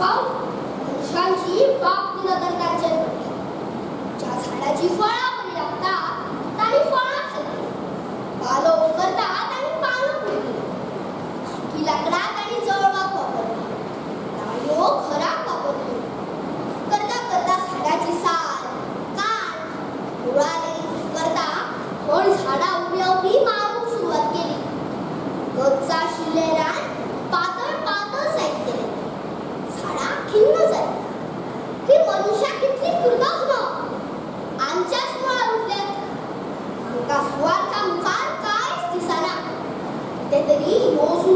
पाव पाप गुणकर्ताचे झाडाची फळ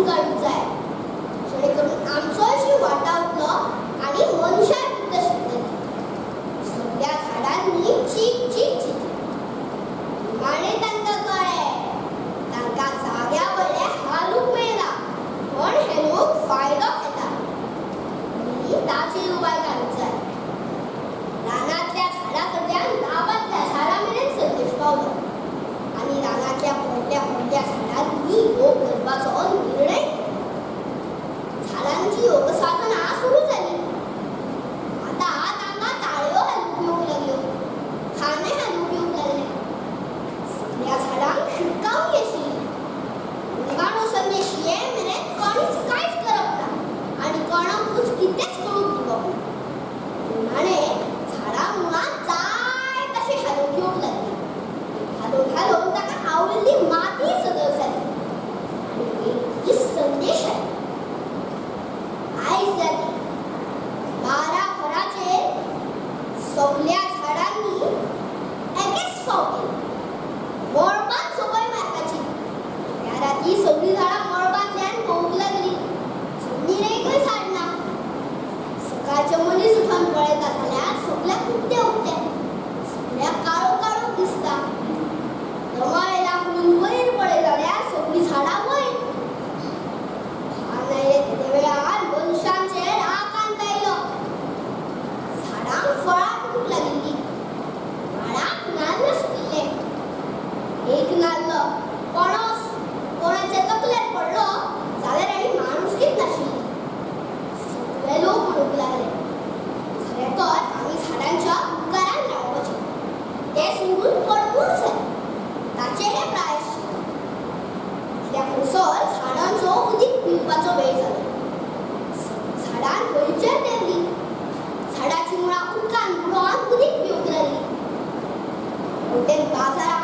काढूंक जाय. जेणे आमचो जीव वाटावतलो आणि मनशाक बुद्ध शिकतली सगळ्या चीक चीक चीक. माणे तांकां कळ्ळें तांकां जाग्या वयले हालूंक मेळना पण हे लोक फायदो घेता उपाय काढूंक जाय. रानांत Là. điện.